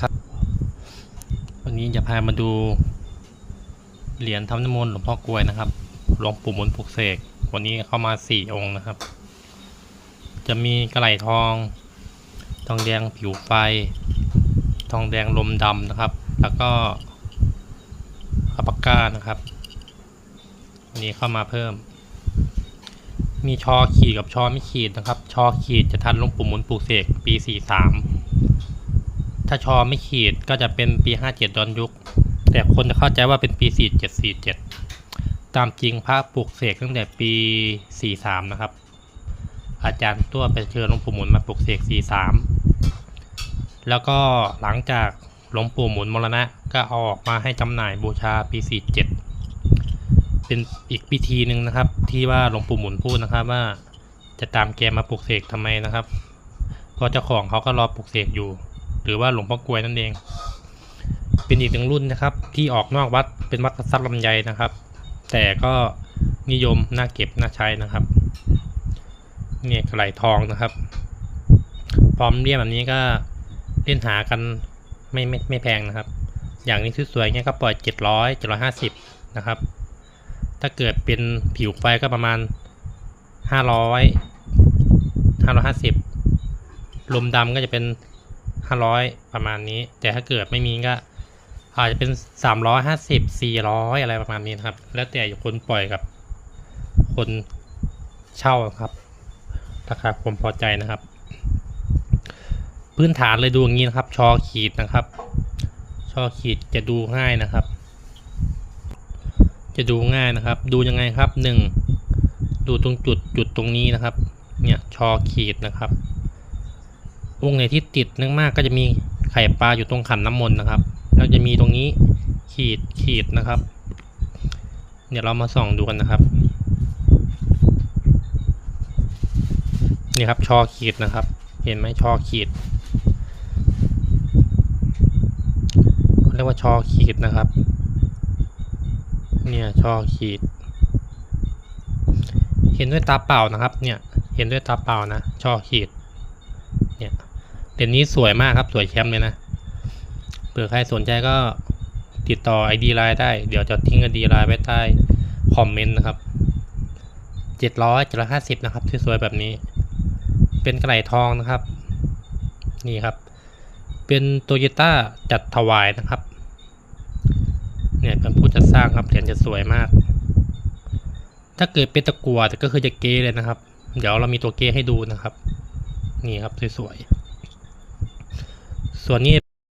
ครับ วันนี้จะพามาดู เหรียญทำน้ำมนต์หลวงพ่อกลวยนะครับ หลวงปู่มนปลุกเสก วันนี้เข้ามาสี่องค์นะครับ จะมีกระไหลทอง ทองแดงผิวไฟ ทองแดงลมดำนะครับ แล้วก็อัปาก้านะครับ วันนี้เข้ามาเพิ่ม มีชอขีดกับชอไม่ขีดนะครับ ชอขีดจะทันหลวงปู่หมุนปลูกเสกปี43 ถ้าชอไม่ขีดก็จะเป็นปี 57ย้อนยุค แต่คนจะเข้าใจว่าเป็นปี 4747 ตามจริงพระปลูกเสกตั้งแต่ปี 43 นะครับ อาจารย์ตัวไปเชิญหลวงปู่หมุนมาปลูกเสก 43 แล้วก็หลังจากหลวงปู่หมุนมรณะก็เอาออกมาให้จำหน่ายบูชาปี 47 เป็นอีกพิธีหนึ่งนะครับ ที่ว่าหลวงปู่หมุนพูดนะครับว่าจะตามแกมาปลุกเสกทำไมนะครับ เพราะเจ้าของเขาก็รอปลุกเสกอยู่ หรือว่าหลวงพ่อกลวยนั่นเอง เป็นอีกหนึ่งรุ่นนะครับ ที่ออกนอกวัดเป็นวัดซับลำไยนะครับ แต่ก็นิยมน่าเก็บน่าใช้นะครับเนี่ยกระไหลทองนะครับ พร้อมเรียมแบบนี้ก็เล่นหากันไม่ไม่ไม่แพงนะครับ อย่างนี้สวยๆเงี้ยก็ปล่อยเจ็ดร้อยเจ็ดร้อยห้าสิบนะครับ ถ้าเกิดเป็นผิวไฟก็ประมาณห้าร้อยห้าร้อยห้าสิบลมดำก็จะเป็น ห้าร้อยประมาณนี้ แต่ถ้าเกิดไม่มีก็อาจจะเป็นสามร้อยห้าสิบสี่ร้อยอะไรประมาณนี้นะครับ แล้วแต่คนปล่อยกับคนเช่าครับราคาความพอใจนะครับ พื้นฐานเลยดูอย่างนี้นะครับชอขีดนะครับชอขีดจะดูง่ายนะครับ จะดูง่ายนะครับ ดูยังไงครับหนึ่งดูตรงจุดจุดตรงนี้นะครับ เนี่ยชอขีดนะครับ องค์ไหนที่ติดนึกมากก็จะมีไข่ปลาอยู่ตรงขันน้ำมนต์นะครับ แล้วจะมีตรงนี้ขีดขีดนะครับ เดี๋ยวเรามาส่องดูกันนะครับ นี่ครับชอขีดนะครับ เห็นไหมชอขีดเขาเรียกว่าชอขีดนะครับ เนี่ยชอขีด เห็นด้วยตาเปล่านะครับ เนี่ยเห็นด้วยตาเปล่านะชอขีด เนี่ยเหรียญนี้สวยมากครับสวยแชมป์เลยนะเผื่อใครสนใจก็ติดต่อ ID ไลน์ได้ เดี๋ยวจะทิ้ง ID ไลน์ไว้ใต้คอมเมนต์นะครับเจ็ดร้อยเจ็ดร้อยห้าสิบนะครับสวยๆแบบนี้ เป็นกระไหลทองนะครับ นี่ครับ เป็นโตโยต้าจัดถวายนะครับ เนี่ยเป็นผู้จัดสร้างครับเหรียญจะสวยมาก ถ้าเกิดเป็นตะกัวแต่ก็คือจะเก้เลยนะครับ เดี๋ยวเรามีตัวเก้ให้ดูนะครับ นี่ครับสวยๆส่วนนี้